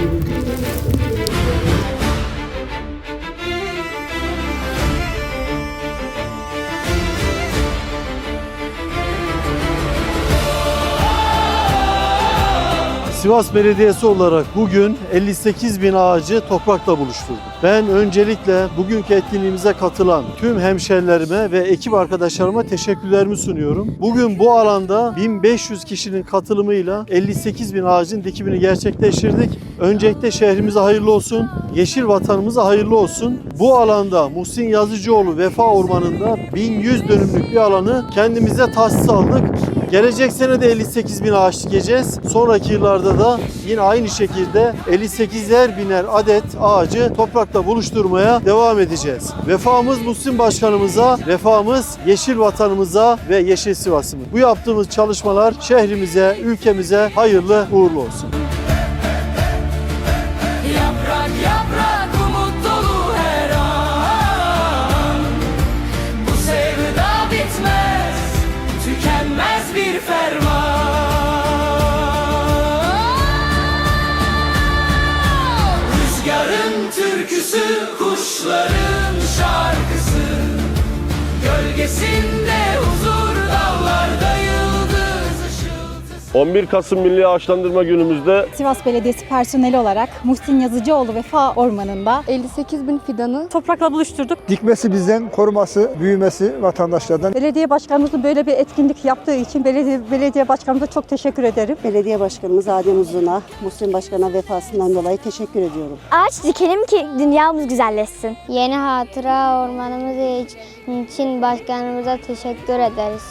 Thank you. Sivas Belediyesi olarak bugün 58 bin ağacı toprakla buluşturduk. Ben öncelikle bugünkü etkinliğimize katılan tüm hemşerilerime ve ekip arkadaşlarıma teşekkürlerimi sunuyorum. Bugün bu alanda 1500 kişinin katılımıyla 58 bin ağacın dikimini gerçekleştirdik. Öncelikle şehrimize hayırlı olsun, yeşil vatanımıza hayırlı olsun. Bu alanda Muhsin Yazıcıoğlu Vefa Ormanı'nda 1100 dönümlük bir alanı kendimize tahsis aldık. Gelecek sene de 58 bin ağaç dikeceğiz. Sonraki yıllarda da yine aynı şekilde 58'er biner adet ağacı toprakla buluşturmaya devam edeceğiz. Vefamız Muhsin Başkanımıza, vefamız yeşil vatanımıza ve yeşil Sivas'ımız. Bu yaptığımız çalışmalar şehrimize, ülkemize hayırlı uğurlu olsun. Yaprak tükenmez bir ferman. Rüzgarın türküsü, kuşların şarkısı. Gölgesinde 11 Kasım Milli Ağaçlandırma Günümüzde Sivas Belediyesi personeli olarak Muhsin Yazıcıoğlu Vefa Ormanı'nda 58 bin fidanı toprakla buluşturduk. Dikmesi bizden, koruması, büyümesi vatandaşlardan. Belediye başkanımızın böyle bir etkinlik yaptığı için belediye, belediye başkanımıza çok teşekkür ederim. Belediye Başkanımız Adem Uzun'a, Muhsin Başkan'a vefasından dolayı teşekkür ediyorum. Ağaç dikelim ki dünyamız güzelleşsin. Yeni hatıra ormanımız için başkanımıza teşekkür ederiz.